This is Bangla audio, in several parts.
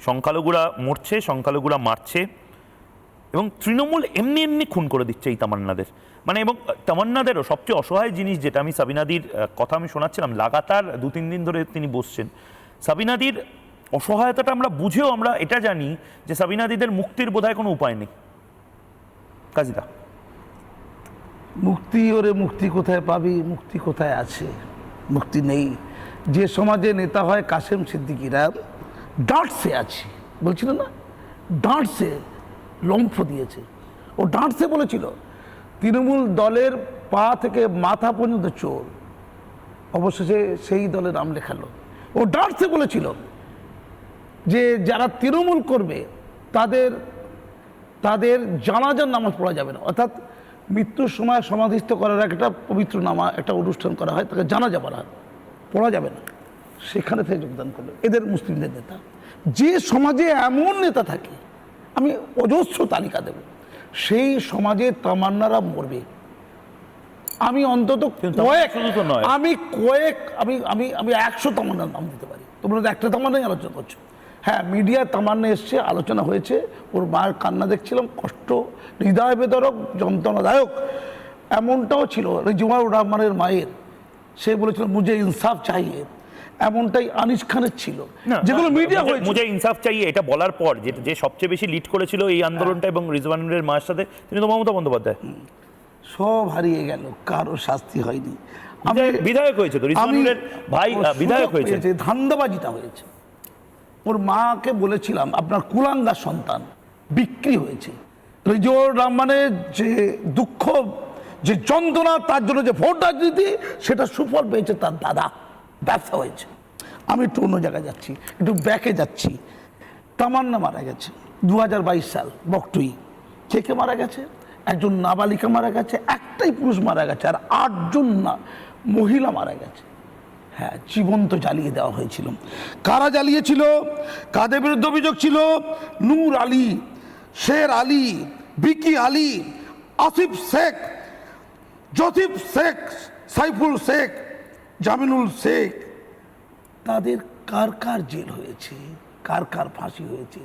সংখ্যালঘুরা মরছে, সংখ্যালঘুরা মারছে এবং তৃণমূল এমনি এমনি খুন করে দিচ্ছে এই তামান্নাদের। মানে এবং তামান্নাদেরও সবচেয়ে অসহায় জিনিস যেটা আমি সাবিনাদির কথা আমি শোনাচ্ছিলাম, লাগাতার দু তিন দিন ধরে তিনি বসছেন। সাবিনাদির অসহায়তাটা আমরা বুঝেও আমরা এটা জানি যে সাবিনাদিদের মুক্তির বোধহয় কোনো উপায় নেই। কাজিদা। মুক্তি ওরে মুক্তি কোথায় পাবি? মুক্তি কোথায় আছে? মুক্তি নেই। যে সমাজে নেতা হয় কাসেম সিদ্দিকিরা ডাঁটসে আছে। বলছিল না? ডাঁটসে লম্ফ দিয়েছে। ও ডাঁটসে বলেছিল, তৃণমূল দলের পা থেকে মাথা পর্যন্ত চোর। অবশেষে সেই দলে নাম লেখালো। ও ডাঁটসে বলেছিল যে, যারা তৃণমূল করবে, তাদের তাদের জানাজার নামাজ পড়া যাবে না। অর্থাৎ মৃত্যুর সময় সমাধিস্থ করার একটা পবিত্র নামা, একটা অনুষ্ঠান করা হয়, তাকে জানাজা পড়া পড়া যাবে না। সেখানে থেকে যোগদান করল। এদের মুসলিমদের নেতা। যে সমাজে এমন নেতা থাকে আমি অজস্র তালিকা দেব। সেই সমাজে তামান্নারা মরবে। আমি অন্তত কয়েক নয়। আমি কয়েক আমি আমি আমি একশো তামান্নার নাম দিতে পারি। তোমরা একটা তামান্নাই আলোচনা করছ। হ্যাঁ মিডিয়া তামান্না এসছে আলোচনা হয়েছে। ওর মায়ের কান্না দেখছিলাম কষ্ট হৃদয় বেদরক যন্ত্রণাদায়ক। এমনটাও ছিল। রিজওয়ানুর রহমানের মায়ের। সে বলেছিল মুজে ইনসাফ চাইয়ে এমনটাই আনিস খানের ছিল। যেগুলো মিডিয়া হয়েছে মুঝে ইনসাফ চাইয়ে এটা বলার পর যে যে সবচেয়ে বেশি লিড করেছিল এই আন্দোলনটা এবং রিজওয়ানুরের মায়ের সাথে তিনি তো মমতা বন্দ্যোপাধ্যায়। সব হারিয়ে গেল কারও শাস্তি হয়নি। আমি বিধায়ক- হয়েছে তো রিজওয়ানুরের ভাই বিধায়ক হয়েছে। ধান্দাবাজিটা হয়েছে। ওর মাকে বলেছিলাম আপনার কুলাঙ্গার সন্তান বিক্রি হয়েছে। রিজওয়ার রহমানের যে দুঃখ যে যন্ত্রণা তার জন্য যে ভোট রাজনীতি সেটা সুফল পেয়েছে তার দাদা। ব্যবসা হয়েছে আমি একটু অন্য জায়গায় যাচ্ছি, একটু ব্যাকে যাচ্ছি। তামান্না মারা গেছে দু হাজার বাইশ সাল, বকটুই। কে কে মারা গেছে? একজন নাবালিকা মারা গেছে, একটাই পুরুষ মারা গেছে, আর আটজন না, মহিলা মারা গেছে। হ্যাঁ জীবন্ত জ্বালিয়ে দেওয়া হয়েছিল। কারা জ্বালিয়েছিল? কাদের বিরুদ্ধে অভিযোগ ছিল? নূর আলী, শের আলী, বিকি আলী, আসিফ শেখ, জসিফ শেখ, সাইফুল শেখ। জামিনুল শেখ, তাদের কার কার জেল হয়েছে, কার কার ফাঁসি হয়েছে?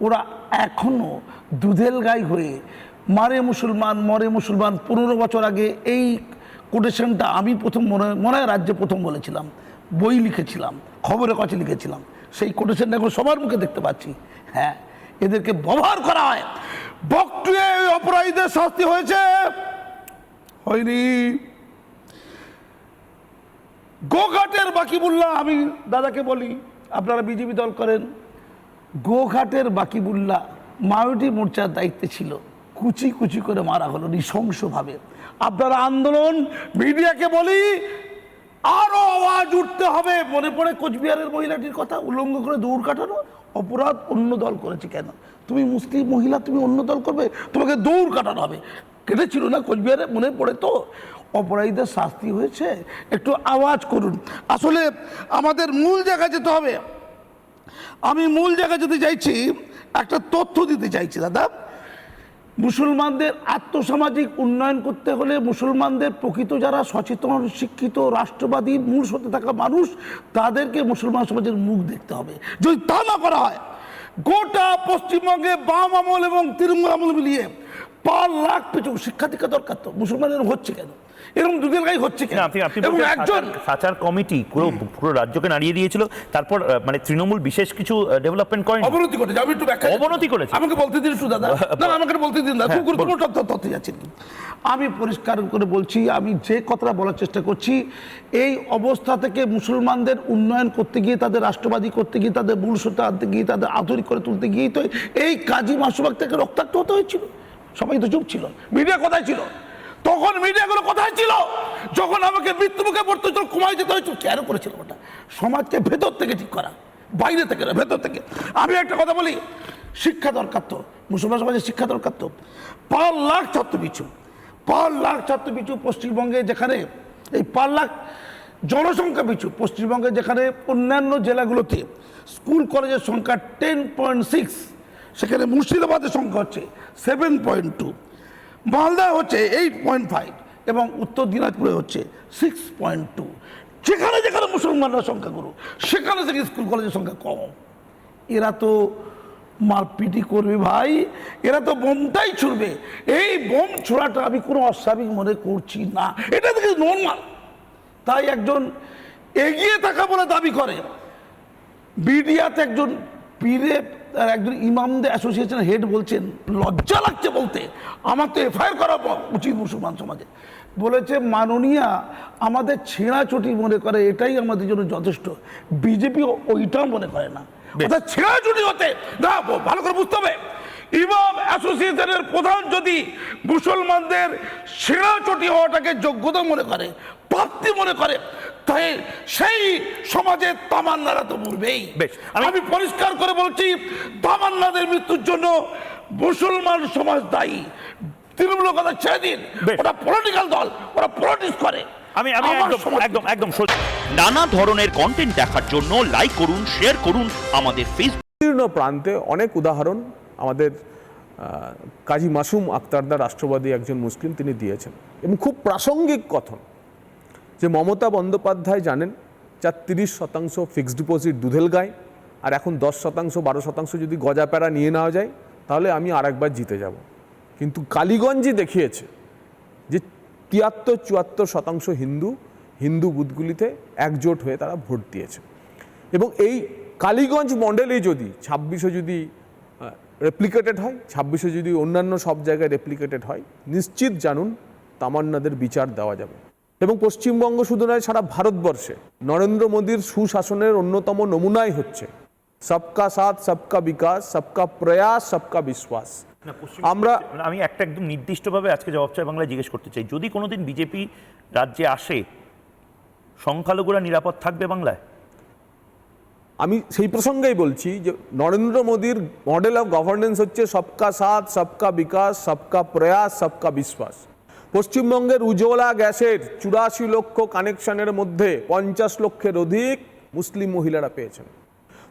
ওরা এখনও দুধেল গাই হয়ে মারে মুসলমান, মরে মুসলমান পনেরো বছর আগে এই কোটেশনটা আমি প্রথম মনে মনে হয় রাজ্যে প্রথম বলেছিলাম, বই লিখেছিলাম, খবরের কাছে লিখেছিলাম। সেই কোটেশনটা এখন সবার মুখে দেখতে পাচ্ছি। হ্যাঁ এদেরকে ব্যবহার করা হয়। বক্রিয় অপরাধীদের শাস্তি হয়েছে। হয়নি। গোঘাটের বাকিবুল্লাহ আমি দাদাকে বলি, আপনারা বিজেপি দল করেন। গোঘাটের বাকিবুল্লাহ মায়োটি মোর্চার দায়িত্বে ছিল। কুচি কুচি করে মারা হলো নৃশংসভাবে। আপনারা আন্দোলন মিডিয়াকে বলি, আরও আওয়াজ উঠতে হবে। মনে পড়ে কোচবিহারের মহিলাটির কথা? উল্লঙ্ঘ করে দৌড় কাটানো? অপরাধ অন্য দল করেছে কেন? তুমি মুসলিম মহিলা, তুমি অন্য দল করবে? তোমাকে দৌড় কাটানো হবে। কেটেছিল না কোচবিহারে? মনে পড়ে তো? অপরাধীদের শাস্তি হয়েছে? একটু আওয়াজ করুন। আসলে আমাদের মূল জায়গায় যেতে হবে। আমি মূল জায়গায় যেতে চাইছি, একটা তথ্য দিতে চাইছি, দাদা। মুসলমানদের আত্মসামাজিক উন্নয়ন করতে হলে মুসলমানদের প্রকৃত যারা সচেতন, শিক্ষিত, রাষ্ট্রবাদী, মূল সত্যে থাকা মানুষ, তাদেরকে মুসলমান সমাজের মুখ দেখতে হবে। যদি তা না করা হয়, গোটা পশ্চিমবঙ্গে বাম আমল এবং তৃণমূল আমল মিলিয়ে পার লাখ পিছু শিক্ষা দীক্ষা দরকার তো। মুসলমানের হচ্ছে কেন? এরকম দুদিন গাই হচ্ছে কেন? এবং একজন সাচার- কমিটি পুরো পুরো রাজ্যকে নাড়িয়ে দিয়েছিল। তারপর মানে তৃণমূল বিশেষ কিছু ডেভেলপমেন্ট করেনি? অবনতি করেছে আমি একটু ব্যাখ্যা অবনতি করেছে? আমাকে বলতে দিন একটু দাদা না আমাকে বলতে দিন দাদা হ্যাঁ, খুব গুরুত্বপূর্ণ তথ্য- যাচ্ছেন আমি পরিষ্কার করে বলছি আমি যে কথাটা বলার চেষ্টা করছি এই অবস্থা থেকে মুসলমানদের উন্নয়ন করতে গিয়ে তাদের রাষ্ট্রবাদী করতে গিয়ে তাদের মূল সত্য আনতে গিয়ে তাদের আধুনিক করে তুলতে গিয়ে তো এই কাজী মাসুবাগ থেকে রক্তাক্ত হতে হয়েছিল। সবাই তো চুপ ছিল মিডিয়া কোথায় ছিল? তখন মিডিয়াগুলো কোথায় ছিল? যখন আমাকে মৃত্যুমুখে পড়তে হচ্ছিল কুমায় যেতে হয়েছিল, কেন করেছিল ওটা? সমাজকে ভেতর থেকে ঠিক করা, বাইরে থেকে না, ভেতর থেকে। আমি একটা কথা বলি, শিক্ষা দরকার তো, মুসলমান সমাজের শিক্ষা দরকার তো। পার লাখ ছাত্র পিছু পার লাখ ছাত্র পিছু পশ্চিমবঙ্গে যেখানে, এই পার লাখ জনসংখ্যা পিছু, পশ্চিমবঙ্গে যেখানে অন্যান্য জেলাগুলোতে স্কুল কলেজের সংখ্যা টেন পয়েন্ট সিক্স সেখানে মুর্শিদাবাদের সংখ্যা হচ্ছে সেভেন পয়েন্ট টু মালদায় হচ্ছে এইট পয়েন্ট ফাইভ এবং উত্তর দিনাজপুরে হচ্ছে সিক্স পয়েন্ট টু যেখানে যেখানে মুসলমানরা সংখ্যা গুরু সেখানে থেকে স্কুল কলেজের সংখ্যা কম। এরা তো মারপিটি করবে ভাই, এরা তো বোমটাই ছুড়বে। এই বোম ছোড়াটা আমি কোনো অস্বাভাবিক মনে করছি না। এটা থেকে নর্মাল তাই একজন এগিয়ে থাকা বলে দাবি করে। বিডিয়াতে একজন পীরে আর একজন ইমামদের অ্যাসোসিয়েশন হেড বলছেন লজ্জা লাগছে বলতে। আমার তো এফআইআর করা উচিত মুসলমান সমাজে। বলেছে মাননীয়া আমাদের ছেঁড়াছুটি মনে করে এটাই আমাদের জন্য যথেষ্ট। বিজেপি ওইটাও মনে করে না। ছেঁড়া অর্থাৎ ছেঁড়াছুটি হতে না ভালো করে বুঝতে হবে। ইমাম অ্যাসোসিয়েশনের প্রধান যদি মুসলমানদের সেরা চটি হওয়াটাকে যোগ্যতা মনে করে প্রাপ্তি মনে করে তাই সেই সমাজে তামান্নারা তো মরবেই। বেশ, আমি- আমি পরিষ্কার করে বলছি তামান্নাদের মৃত্যুর জন্য মুসলমান সমাজ দায়ী। তৃণমূল কথা ছেড়ে দিন। বেশ। ওরা পলিটিক্যাল দল ওরা পলিটিক্স করে। আমি আমি একদম একদম একদম নানা ধরনের কন্টেন্ট দেখার জন্য লাইক করুন শেয়ার করুন আমাদের ফেসবুক প্রান্তে অনেক উদাহরণ আমাদের কাজী মাসুম আক্তারদা রাষ্ট্রবাদী একজন মুসলিম তিনি দিয়েছেন। এবং খুব প্রাসঙ্গিক কথন যে মমতা বন্দ্যোপাধ্যায় জানেন যার তিরিশ শতাংশ ফিক্সড ডিপোজিট দুধেল গায়, আর এখন দশ শতাংশ, বারো শতাংশ যদি গজাপ্যারা নিয়ে নেওয়া যায়, তাহলে আমি আরেকবার জিতে যাব। কিন্তু কালীগঞ্জই দেখিয়েছে যে তিয়াত্তর চুয়াত্তর শতাংশ হিন্দু হিন্দু বুথগুলিতে একজোট হয়ে তারা ভোট দিয়েছে। এবং এই কালীগঞ্জ মডেলে যদি, ছাব্বিশে যদি রেপ্লিকেটেড হয় ছাব্বিশে যদি অন্যান্য সব জায়গায় রেপ্লিকেটেড হয় নিশ্চিত জানুন তামান্নাদের বিচার দেওয়া যাবে। এবং পশ্চিমবঙ্গ শুধু নয় সারা ভারতবর্ষে নরেন্দ্র মোদীর সুশাসনের অন্যতম নমুনাই হচ্ছে। সবকা সাথ সবকা বিকাশ সবকা প্রয়াস সবকা বিশ্বাস। আমরা আমি একটা একদম নির্দিষ্টভাবে আজকে জবাব চাই বাংলায় জিজ্ঞেস করতে চাই। যদি কোনোদিন বিজেপি রাজ্যে আসে সংখ্যালঘুরা নিরাপদ থাকবে বাংলায়? আমি সেই প্রসঙ্গেই বলছি যে নরেন্দ্র মোদীর মডেল অফ গভর্নেন্স হচ্ছে সবকা সাথ, সবকা বিকাশ, সবকা প্রয়াস, সবকা বিশ্বাস। পশ্চিমবঙ্গের উজ্জ্বলা গ্যাসের চুরাশি লক্ষ কানেকশনের মধ্যে পঞ্চাশ লক্ষের অধিক মুসলিম মহিলারা পেয়েছেন।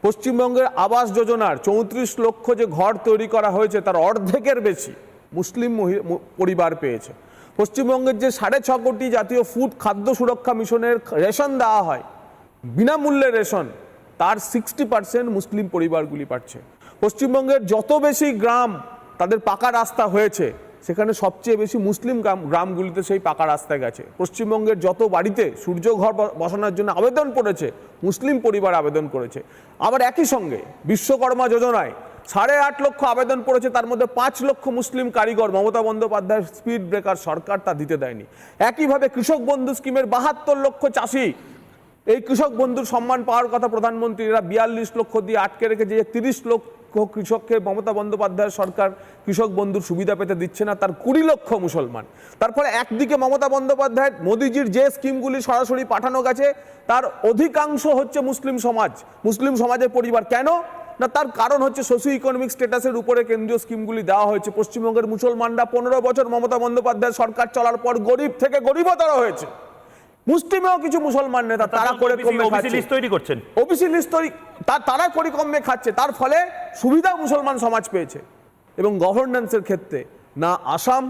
পশ্চিমবঙ্গের আবাস যোজনার চৌত্রিশ লক্ষ যে ঘর তৈরি করা হয়েছে, তার অর্ধেকের বেশি মুসলিম পরিবার পেয়েছে। পশ্চিমবঙ্গের যে সাড়ে ছ কোটি জাতীয় ফুড খাদ্য সুরক্ষা মিশনের রেশন দেওয়া হয়, বিনামূল্যে রেশন তার সিক্সটি পার্সেন্ট মুসলিম পরিবারগুলি পাচ্ছে। পশ্চিমবঙ্গের যত বেশি গ্রাম তাদের পাকা রাস্তা হয়েছে, সেখানে সবচেয়ে বেশি মুসলিম গ্রাম, গ্রামগুলিতে সেই পাকা রাস্তা গেছে। পশ্চিমবঙ্গের যত বাড়িতে সূর্যঘর বসানোর জন্য আবেদন করেছে মুসলিম পরিবার আবেদন করেছে। আবার একই সঙ্গে বিশ্বকর্মা যোজনায় সাড়ে আট লক্ষ আবেদন পড়েছে, তার মধ্যে পাঁচ লক্ষ মুসলিম কারিগর। মমতা বন্দ্যোপাধ্যায়ের স্পিড ব্রেকার সরকার তা দিতে দেয়নি। একইভাবে কৃষক বন্ধু স্কিমের বাহাত্তর লক্ষ চাষি এই কৃষক বন্ধুর সম্মান পাওয়ার কথা প্রধানমন্ত্রী এরা বিয়াল্লিশ লক্ষ দিয়ে আটকে রেখেছে যে তিরিশ লক্ষ কৃষককে মমতা বন্দ্যোপাধ্যায়ের সরকার কৃষক বন্ধুর সুবিধা পেতে দিচ্ছে না, তার কুড়ি লক্ষ মুসলমান। তারপরে একদিকে মমতা বন্দ্যোপাধ্যায়, মোদিজির যে স্কিমগুলি সরাসরি পাঠানো গেছে, তার অধিকাংশ হচ্ছে মুসলিম সমাজ, মুসলিম সমাজের পরিবার। কেন? না, তার কারণ হচ্ছে সোশিও ইকোনমিক স্ট্যাটাসের উপরে কেন্দ্রীয় স্কিমগুলি দেওয়া হয়েছে। পশ্চিমবঙ্গের মুসলমানরা পনেরো বছর মমতা বন্দ্যোপাধ্যায় সরকার চলার পর গরিব থেকে গরিবতর হয়েছে। মুসলিমেও কিছু মুসলমান নেতা তারা করে কমে ওবিসি লিস্ট তৈরি করছেন। ওবিসি লিস্ট তৈরি তারা করি কমে খাচ্ছে। তার ফলে সুবিধা মুসলমান সমাজ পেয়েছে। এবং গভর্নেন্সের ক্ষেত্রে না আসাম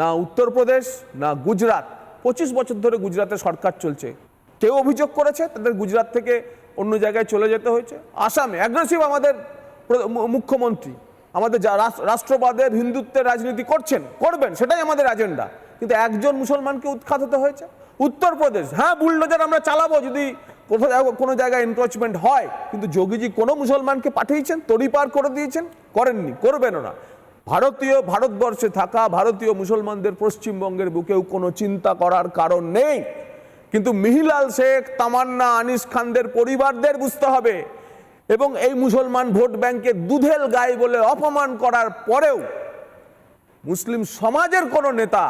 না উত্তরপ্রদেশ না গুজরাট। পঁচিশ বছর ধরে গুজরাতে সরকার চলছে। কেউ অভিযোগ করেছে তাদের গুজরাট থেকে অন্য জায়গায় চলে যেতে হয়েছে। আসামে অ্যাগ্রেসিভ আমাদের মুখ্যমন্ত্রী। আমাদের যা রাষ্ট্রবাদের হিন্দুত্বের রাজনীতি করছেন করবেন সেটাই আমাদের এজেন্ডা কিন্তু একজন মুসলমানকে উৎখাত হতে হয়েছে। উত্তরপ্রদেশ হ্যাঁ বুলডোজার আমরা চালাবো যদি কোথাও কোনো জায়গায় এনক্রোচমেন্ট হয়, কিন্তু যোগীজি কোনো মুসলমানকে পাঠিয়েছেন তড়িপার করে দিয়েছেন, করেননি, করবেনও না। ভারতীয় ভারতবর্ষে থাকা ভারতীয় মুসলমানদের পশ্চিমবঙ্গের বুকেও কোনো চিন্তা করার কারণ নেই। কিন্তু মিহিলাল শেখ, তামান্না, আনিস খানদের পরিবারদের বুঝতে হবে। এবং এই মুসলমান ভোট ব্যাংকে দুধেল গায়ে বলে অপমান করার পরেও মুসলিম সমাজের কোনো নেতা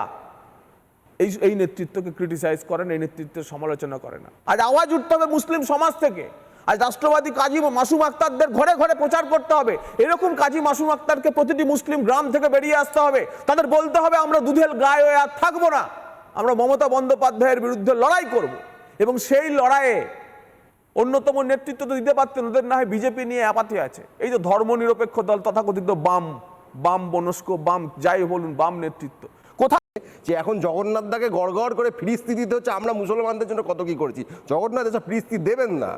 এই এই নেতৃত্বকে ক্রিটিসাইজ করেন, এই নেতৃত্বের সমালোচনা করে না। আজ আওয়াজ উঠতে হবে মুসলিম সমাজ থেকে। আজ রাষ্ট্রবাদী কাজী মাসুম আক্তারদের ঘরে ঘরে প্রচার করতে হবে। এরকম কাজী মাসুম আক্তারকে প্রতিটি মুসলিম গ্রাম থেকে বেরিয়ে আসতে হবে। তাদের বলতে হবে, আমরা দুধেল গায়ে হয়ে আর থাকব না। আমরা মমতা বন্দ্যোপাধ্যায়ের বিরুদ্ধে লড়াই করব। এবং সেই লড়াইয়ে অন্যতম নেতৃত্ব তো দিতে পারতেন, ওদের না হয় বিজেপি নিয়ে অ্যাপাতি আছে। এই যে ধর্মনিরপেক্ষ দল, তথাকথিত বাম বাম বনস্ক, বাম, যাই বলুন, বাম নেতৃত্ব। যে এখন জগন্নাথ দাকে গড় গড় করে ফিরিস্তি দিতে হচ্ছে, আমরা মুসলমানদের জন্য কত কি করেছি? জগন্নাথ এসব ফিরিস্তি দেবেন না।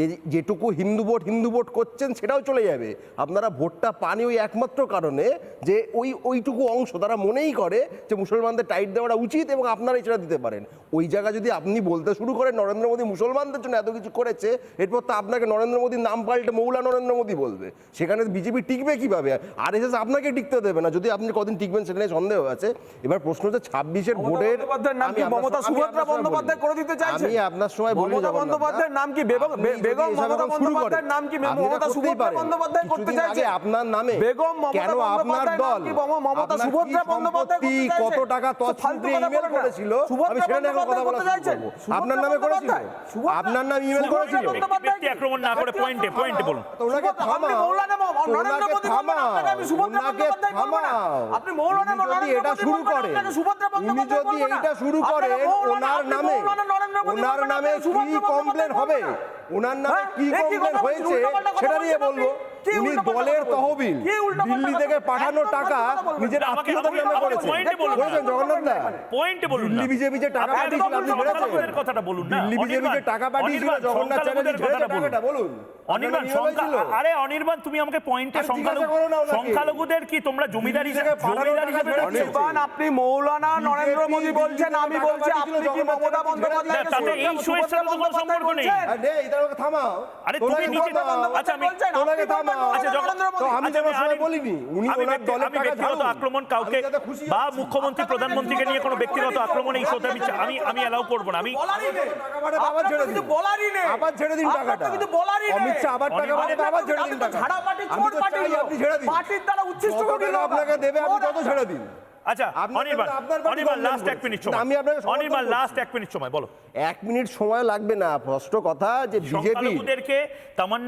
এই যেটুকু হিন্দু ভোট হিন্দু ভোট করছেন সেটাও চলে যাবে। আপনারা ভোটটা পানি ওই একমাত্র কারণে যে ওই ওইটুকু অংশ তারা মনেই করে যে মুসলমানদের টাইট দেওয়াটা উচিত এবং আপনারাই সেটা দিতে পারেন। ওই জায়গা যদি আপনি বলতে শুরু করেন নরেন্দ্র মোদী মুসলমানদের জন্য এত কিছু করেছে এরপর তো আপনাকে নরেন্দ্র মোদীর নাম পাল্টে মৌলা নরেন্দ্র মোদী বলবে। সেখানে বিজেপি টিকবে কীভাবে? আর এস আপনাকে টিকতে দেবে না। যদি আপনি কদিন টিকবেন সেখানে সন্দেহ আছে। এবার প্রশ্ন হচ্ছে ছাব্বিশের ভোটের নাম কি আপনার মমতা সুভদ্রা বন্দ্যোপাধ্যায় করে দিতে চাইছেন? আমি আপনার সময় বলি মমতা বন্দ্যোপাধ্যায়ের নাম কি? বেগম- মমতা বন্দ্যোপাধ্যায়ের নাম কি? মমতা সুভদ্রা বন্দ্যোপাধ্যায় করতে চাইছেন? আপনার নামে বেগম মমতা আপনার দল কি? মমতা সুভদ্রা বন্দ্যোপাধ্যায়? কত টাকা তো ফালতু তছরূপে কথা ইমেল করেছিল আমি সেটা নিয়ে কথা বলা বন্দ্যোপাধ্যায় চাইছেন? আপনার নামে করেছিল আপনার নাম ইমেল করেছিল ব্যক্তি আক্রমণ না করে পয়েন্টে পয়েন্টে বলুন ওনাকে থামাও। নরেন্দ্র মোদী আমি সুভদ্রা বন্দ্যোপাধ্যায় না। আপনি মৌলানা যদি এটা শুরু সুভদ্রা উনি বন্দ্যোপাধ্যায় যদি এটা শুরু মৌলানা- ওনার নামে ওনার নামে কি কমপ্লেন হবে। ওনার নামে হ্যাঁ? কি কমপ্লেন হয়েছে সেটা নিয়ে বলব। উনি দলের তহবিল দিল্লি থেকে পাঠানো টাকা নিজের। আত্মীয়দের নামে করেছে। পয়েন্টে বলুন করেছেন জগন্নাথ দা। পয়েন্টে বলুন দিল্লি বিজেপি যে টাকা পাঠিয়েছিল আপনি বলেছেন কথাটা বলুন না। দিল্লি বিজেপি যে টাকা পাঠিয়েছিল জগন্নাথ চ্যাটার্জি কথাটা বলুন। অনির্বাণ? আরে অনির্বাণ তুমি আমাকে পয়েন্টে। সংখ্যালঘুদের কি তোমরা জমিদার হিসেবে জমিদার। অনির্বাণ আপনি মৌলানা নরেন্দ্র মোদী বলছেন আমি বলছি আপনি কি মমতা এই শোয়ের সাথে কোনো সম্পর্ক নেই। আর থামাও আরে তুমি নিজে- আচ্ছা, আমি- থামাও। আচ্ছা, আমি আচ্ছা, যেমন বলিনি উনি ওনার ব্যক্তি- দলের আমি টাকা ব্যক্তিগত আক্রমণ কাউকে বা। মুখ্যমন্ত্রী প্রধানমন্ত্রীকে নিয়ে কোনো ব্যক্তিগত আক্রমণ এই শোতে আমি আমি আমি অ্যালাউ করব না আমি বলারই নেই আবার ছেড়ে দিন। বলারই নেই আবার ছেড়ে দিন টাকাটা। কিছু বলারই নেই অমিত আবার টাকা পাঠাতে আবার ছেড়ে দিন টাকা। ঝাড়া পার্টি আমি চোর পার্টি আপনি ছেড়ে দিন। পার্টির দ্বারা উচ্ছিষ্ট যত আপনাকে দেবে আপনি তত ছেড়ে দিন। আচ্ছা অনির্বাণ অনির্বাণ লাস্ট এক মিনিট সময়। আমি আপনাকে অনির্বাণ লাস্ট এক মিনিট সময় বলো। এক মিনিট সময় লাগবে না। স্পষ্ট কথা যে বিজেপি তামান্না